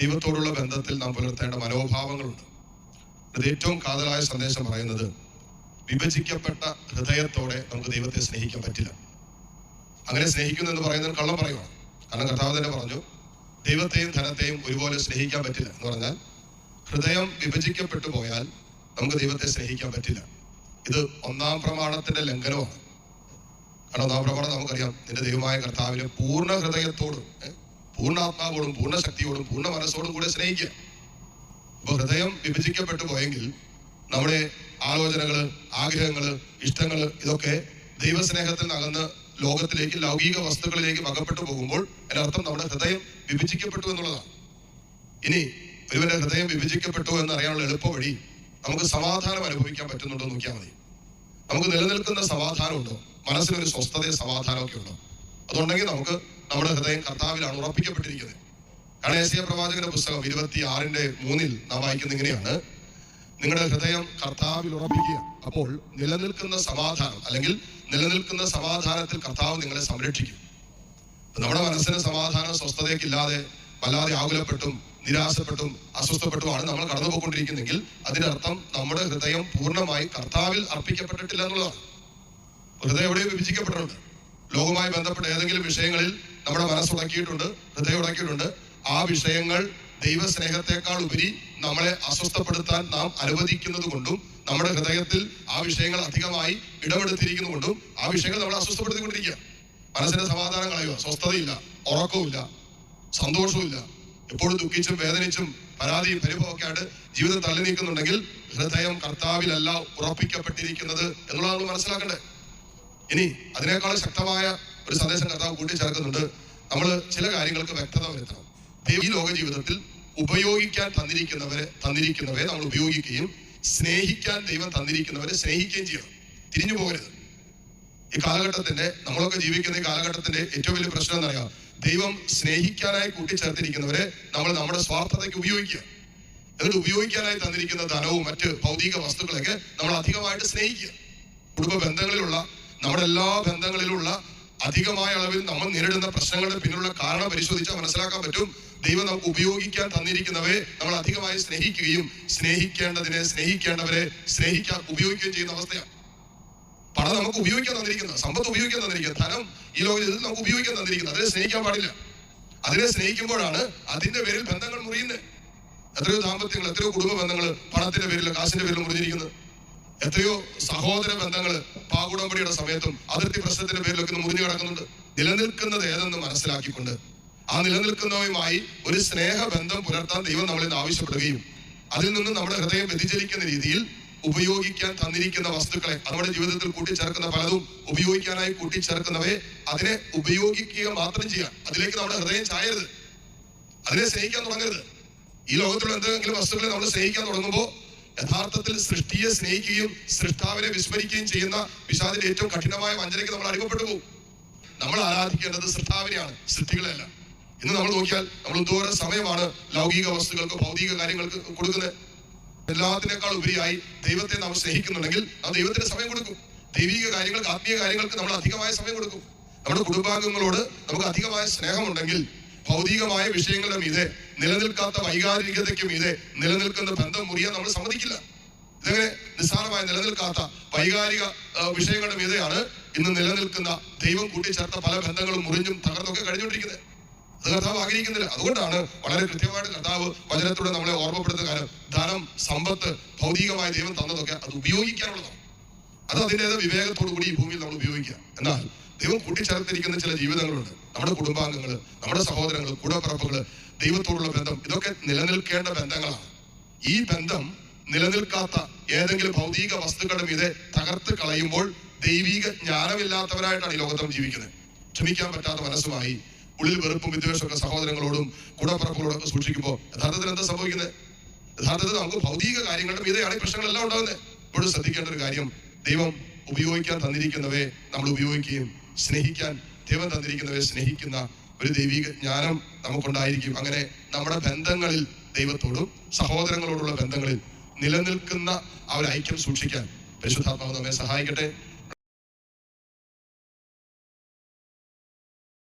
ദൈവത്തോടുള്ള ബന്ധത്തിൽ നാം പുലർത്തേണ്ട മനോഭാവങ്ങളുണ്ട്. അത് ഏറ്റവും കാതലായ സന്ദേശം പറയുന്നത് വിഭജിക്കപ്പെട്ട ഹൃദയത്തോടെ നമുക്ക് ദൈവത്തെ സ്നേഹിക്കാൻ പറ്റില്ല. അങ്ങനെ സ്നേഹിക്കുന്നു എന്ന് പറയുന്നത് കള്ളം പറയുവാണ്. കാരണം കർത്താവ് തന്നെ പറഞ്ഞു ദൈവത്തെയും ധനത്തെയും ഒരുപോലെ സ്നേഹിക്കാൻ പറ്റില്ല എന്ന് പറഞ്ഞാൽ ഹൃദയം വിഭജിക്കപ്പെട്ടു പോയാൽ നമുക്ക് ദൈവത്തെ സ്നേഹിക്കാൻ പറ്റില്ല. ഇത് ഒന്നാം പ്രമാണത്തിന്റെ ലംഘനമാണ്. കാരണം ഒന്നാം പ്രമാണം നമുക്കറിയാം നിന്റെ ദൈവമായ കർത്താവിനെ പൂർണ ഹൃദയത്തോടും ഏ, പൂർണ ശക്തിയോടും പൂർണ മനസ്സോടും കൂടെ സ്നേഹിക്കുക. അപ്പൊ ഹൃദയം വിഭജിക്കപ്പെട്ടു പോയെങ്കിൽ നമ്മുടെ ആലോചനകൾ ആഗ്രഹങ്ങൾ ഇഷ്ടങ്ങൾ ഇതൊക്കെ ദൈവസ്നേഹത്തിൽ നകന്ന് ലോകത്തിലേക്ക് ലൗകിക വസ്തുക്കളിലേക്ക് അകപ്പെട്ടു പോകുമ്പോൾ അതിനർത്ഥം നമ്മുടെ ഹൃദയം വിഭജിക്കപ്പെട്ടു എന്നുള്ളതാണ്. ഇനി ഒരുവന്റെ ഹൃദയം വിഭജിക്കപ്പെട്ടു എന്ന് അറിയാനുള്ള എളുപ്പ വഴി നമുക്ക് സമാധാനം അനുഭവിക്കാൻ പറ്റുന്നുണ്ടോ നോക്കിയാൽ മതി. നമുക്ക് നിലനിൽക്കുന്ന സമാധാനം സമാധാനമുണ്ടോ മനസ്സിനൊരു സ്വസ്ഥതയും സമാധാനമൊക്കെ ഉണ്ടോ? അതുണ്ടെങ്കിൽ നമുക്ക് നമ്മുടെ ഹൃദയം കർത്താവിലാണ് ഉറപ്പിക്കപ്പെട്ടിരിക്കുന്നത്. കാരണം പ്രവാചകന്റെ പുസ്തകം ഇരുപത്തി ആറിന്റെ മൂന്നിൽ നാം വായിക്കുന്ന ഇങ്ങനെയാണ്. നിങ്ങളുടെ ഹൃദയം കർത്താവിൽ ഉറപ്പിക്കുക. അപ്പോൾ നിലനിൽക്കുന്ന സമാധാനം അല്ലെങ്കിൽ നിലനിൽക്കുന്ന സമാധാനത്തിൽ കർത്താവ് നിങ്ങളെ സംരക്ഷിക്കും. നമ്മുടെ മനസ്സിന് സമാധാനം സ്വസ്ഥതയൊക്കെ ഇല്ലാതെ വല്ലാതെ ആകുലപ്പെട്ടും നിരാശപ്പെട്ടും അസ്വസ്ഥപ്പെട്ടുമാണ് നമ്മൾ കടന്നുപോയിക്കൊണ്ടിരിക്കുന്നെങ്കിൽ അതിനർത്ഥം നമ്മുടെ ഹൃദയം പൂർണമായി കർത്താവിൽ അർപ്പിക്കപ്പെട്ടിട്ടില്ല എന്നുള്ളതാണ്. ഹൃദയം എവിടെയും വിഭജിക്കപ്പെട്ടിട്ടുണ്ട്. ലോകവുമായി ബന്ധപ്പെട്ട ഏതെങ്കിലും വിഷയങ്ങളിൽ നമ്മുടെ മനസ്സുടക്കിയിട്ടുണ്ട് ഹൃദയം ഉടക്കിയിട്ടുണ്ട് ആ വിഷയങ്ങൾ ദൈവസ്നേഹത്തെക്കാൾ ഉപരി നമ്മളെ അസ്വസ്ഥപ്പെടുത്താൻ നാം അനുവദിക്കുന്നത് കൊണ്ടും നമ്മുടെ ഹൃദയത്തിൽ ആ വിഷയങ്ങൾ അധികമായി ഇടപെടുത്തിയിരിക്കുന്നത് കൊണ്ടും ആ വിഷയങ്ങൾ നമ്മളെ അസ്വസ്ഥപ്പെടുത്തിക്കൊണ്ടിരിക്കുക. മനസ്സിന്റെ സമാധാനം കളയുക സ്വസ്ഥതയില്ല ഉറക്കവുമില്ല സന്തോഷവുമില്ല. എപ്പോഴും ദുഃഖിച്ചും വേദനിച്ചും പരാതിയും പരിഭവമൊക്കെ ആയിട്ട് ജീവിതം തള്ളി നീക്കുന്നുണ്ടെങ്കിൽ ഹൃദയം കർത്താവിലല്ല ഉറപ്പിക്കപ്പെട്ടിരിക്കുന്നത് എന്നുള്ളതാണ് മനസ്സിലാക്കേണ്ടത്. മനസ്സിലാക്കണ്ടേ ഇനി അതിനേക്കാൾ ശക്തമായ ഒരു സന്ദേശം കർത്താവ് കൂട്ടിച്ചേർക്കുന്നുണ്ട്. നമ്മൾ ചില കാര്യങ്ങൾക്ക് വ്യക്തത വരുത്തണം. ഈ ലോക ജീവിതത്തിൽ ഉപയോഗിക്കാൻ തന്നിരിക്കുന്നവരെ തന്നിരിക്കുന്നവരെ നമ്മൾ ഉപയോഗിക്കുകയും സ്നേഹിക്കാൻ ദൈവം തന്നിരിക്കുന്നവരെ സ്നേഹിക്കുകയും ചെയ്യണം. തിരിഞ്ഞു പോകരുത്. ഈ കാലഘട്ടത്തിന്റെ നമ്മളൊക്കെ ജീവിക്കുന്ന ഈ കാലഘട്ടത്തിന്റെ ഏറ്റവും വലിയ പ്രശ്നം എന്ന് എന്നറിയാം ദൈവം സ്നേഹിക്കാനായി കൂട്ടിച്ചേർത്തിരിക്കുന്നവരെ നമ്മൾ നമ്മുടെ സ്വാർത്ഥതയ്ക്ക് ഉപയോഗിക്കുക. എന്നിട്ട് ഉപയോഗിക്കാനായി തന്നിരിക്കുന്ന ധനവും മറ്റ് ഭൗതിക വസ്തുക്കളൊക്കെ നമ്മൾ അധികമായിട്ട് സ്നേഹിക്കുക. കുടുംബ ബന്ധങ്ങളിലുള്ള നമ്മുടെ എല്ലാ ബന്ധങ്ങളിലുള്ള അധികമായ അളവിൽ നമ്മൾ നേരിടുന്ന പ്രശ്നങ്ങളുടെ പിന്നിലുള്ള കാരണം പരിശോധിച്ചാൽ മനസ്സിലാക്കാൻ പറ്റും. ദൈവം നമുക്ക് ഉപയോഗിക്കാൻ തന്നിരിക്കുന്നവരെ നമ്മൾ അധികമായി സ്നേഹിക്കുകയും സ്നേഹിക്കേണ്ടതിനെ സ്നേഹിക്കേണ്ടവരെ സ്നേഹിക്കാൻ ഉപയോഗിക്കുകയും ചെയ്യുന്ന അവസ്ഥയാണ്. പണം നമുക്ക് ഉപയോഗിക്കാൻ തന്നിരിക്കുന്നത് സമ്പത്ത് ഉപയോഗിക്കാൻ തന്നിരിക്കുന്നത് ധനം ഈ ലോകത്തിൽ നമുക്ക് ഉപയോഗിക്കാൻ തന്നിരിക്കുന്നത് അതിനെ സ്നേഹിക്കാൻ പാടില്ല. അതിനെ സ്നേഹിക്കുമ്പോഴാണ് അതിന്റെ പേരിൽ ബന്ധങ്ങൾ മുറിയുന്നത്. എത്രയോ ദാമ്പത്യങ്ങൾ എത്രയോ കുടുംബ ബന്ധങ്ങൾ പണത്തിന്റെ പേരിൽ കാശിന്റെ പേരിൽ മുറിഞ്ഞിരിക്കുന്നത്. എത്രയോ സഹോദര ബന്ധങ്ങൾ പാകുടമ്പടിയുടെ സമയത്തും അതിർത്തി പ്രശ്നത്തിന്റെ പേരിലൊക്കെ മുറിഞ്ഞു കിടക്കുന്നുണ്ട്. നിലനിൽക്കുന്നത് ഏതെന്ന് മനസ്സിലാക്കിക്കൊണ്ട് ആ നിലനിൽക്കുന്നവയുമായി ഒരു സ്നേഹബന്ധം പുലർത്താൻ ദൈവം നമ്മളിൽ നിന്ന് ആവശ്യപ്പെടുകയും അതിൽ നിന്ന് നമ്മുടെ ഹൃദയം വ്യതിചലിക്കുന്ന രീതിയിൽ ഉപയോഗിക്കാൻ തന്നിരിക്കുന്ന വസ്തുക്കളെ നമ്മുടെ ജീവിതത്തിൽ കൂട്ടിച്ചേർക്കുന്ന പലതും ഉപയോഗിക്കാനായി കൂട്ടിച്ചേർക്കുന്നവയെ അതിനെ ഉപയോഗിക്കുക മാത്രം ചെയ്യുക അതിലേക്ക് നമ്മുടെ ഹൃദയം ചായരുത്. അതിനെ സ്നേഹിക്കാൻ തുടങ്ങരുത്. ഈ ലോകത്തിലുള്ള എന്തെങ്കിലും വസ്തുക്കളെ നമ്മൾ സ്നേഹിക്കാൻ തുടങ്ങുമ്പോൾ യഥാർത്ഥത്തിൽ സൃഷ്ടിയെ സ്നേഹിക്കുകയും സൃഷ്ടാവിനെ വിസ്മരിക്കുകയും ചെയ്യുന്ന വിഷാദിന്റെ ഏറ്റവും കഠിനമായ വഞ്ചനയ്ക്ക് നമ്മൾ അടിമപ്പെട്ടു പോകും. നമ്മൾ ആരാധിക്കേണ്ടത് സൃഷ്ടാവിനെയാണ് സൃഷ്ടികളെയല്ല. ഇന്ന് നമ്മൾ നോക്കിയാൽ നമ്മൾ എന്തോരം സമയമാണ് ലൗകിക വസ്തുക്കൾക്ക് ഭൗതിക കാര്യങ്ങൾക്ക് കൊടുക്കുന്നത്. എല്ലാത്തിനേക്കാൾ ഉപരിയായി ദൈവത്തെ നാം സ്നേഹിക്കുന്നുണ്ടെങ്കിൽ ആ ദൈവത്തിന് സമയം കൊടുക്കും. ദൈവിക കാര്യങ്ങൾക്ക് ആത്മീയ കാര്യങ്ങൾക്ക് നമ്മൾ അധികമായ സമയം കൊടുക്കും. നമ്മുടെ കുടുംബാംഗങ്ങളോട് നമുക്ക് അധികമായ സ്നേഹമുണ്ടെങ്കിൽ ഭൗതികമായ വിഷയങ്ങളുടെ മീതെ നിലനിൽക്കാത്ത വൈകാരികതയ്ക്ക് മീതെ നിലനിൽക്കുന്ന ബന്ധം മുറിയാൻ നമ്മൾ സമ്മതിക്കില്ല. ഇതങ്ങനെ? നിസ്സാരമായി നിലനിൽക്കാത്ത വൈകാരിക വിഷയങ്ങളുടെ മീതെയാണ് ഇന്ന് നിലനിൽക്കുന്ന ദൈവം കൂട്ടിച്ചേർത്ത പല ബന്ധങ്ങളും മുറിഞ്ഞും തകർന്നൊക്കെ കഴിഞ്ഞുകൊണ്ടിരിക്കുന്നത്. അത് കർത്താവ് ആഗ്രഹിക്കുന്നില്ല. അതുകൊണ്ടാണ് വളരെ കൃത്യമായിട്ട് കർത്താവ് വചനത്തോടെ നമ്മളെ ഓർമ്മപ്പെടുത്തുന്ന കാര്യം ധനം സമ്പത്ത് ഭൗതികമായ ദൈവം തന്നതൊക്കെ അത് ഉപയോഗിക്കാനുള്ളതാണ്. അത് അതിന്റെ വിവേകത്തോടു കൂടി ഈ ഭൂമിയിൽ നമ്മൾ ഉപയോഗിക്കുക. എന്നാൽ ദൈവം കൂട്ടിച്ചേർത്തിരിക്കുന്ന ചില ജീവിതങ്ങളുണ്ട്. നമ്മുടെ കുടുംബാംഗങ്ങൾ നമ്മുടെ സഹോദരങ്ങൾ കൂടപ്പിറപ്പുകൾ ദൈവത്തോടുള്ള ബന്ധം ഇതൊക്കെ നിലനിൽക്കേണ്ട ബന്ധങ്ങളാണ്. ഈ ബന്ധം നിലനിൽക്കാത്ത ഏതെങ്കിലും ഭൗതിക വസ്തുക്കളുടെ മീതെ തകർത്ത് കളയുമ്പോൾ ദൈവിക ജ്ഞാനമില്ലാത്തവരായിട്ടാണ് ഈ ലോകത്തും ജീവിക്കുന്നത്. ക്ഷമിക്കാൻ പറ്റാത്ത മനസ്സുമായി ഉള്ളിൽ വെറുപ്പും വിദ്വേഷമൊക്കെ സഹോദരങ്ങളോടും കൂടപ്പിറപ്പുകളോടൊക്കെ സൂക്ഷിക്കുമ്പോൾ യഥാർത്ഥത്തിൽ എന്താ സംഭവിക്കുന്നത്? യഥാർത്ഥത്തിൽ നമുക്ക് ഭൗതിക കാര്യങ്ങളുടെ മീതെയാണ് പ്രശ്നങ്ങളെല്ലാം ഉണ്ടാകുന്നത്. ഇപ്പോഴും ശ്രദ്ധിക്കേണ്ട ഒരു കാര്യം ദൈവം ഉപയോഗിക്കാൻ തന്നിരിക്കുന്നവയെ നമ്മൾ ഉപയോഗിക്കുകയും സ്നേഹിക്കാൻ ദൈവം തന്നിരിക്കുന്നവരെ സ്നേഹിക്കുന്ന ഒരു ദൈവിക ജ്ഞാനം നമുക്കുണ്ടായിരിക്കും. അങ്ങനെ നമ്മുടെ ബന്ധങ്ങളിൽ ദൈവത്തോടും സഹോദരങ്ങളോടുള്ള ബന്ധങ്ങളിൽ നിലനിൽക്കുന്ന ആ ഒരു ഐക്യം സൂക്ഷിക്കാൻ പരിശുദ്ധാത്മാവ് നമ്മെ സഹായിക്കട്ടെ.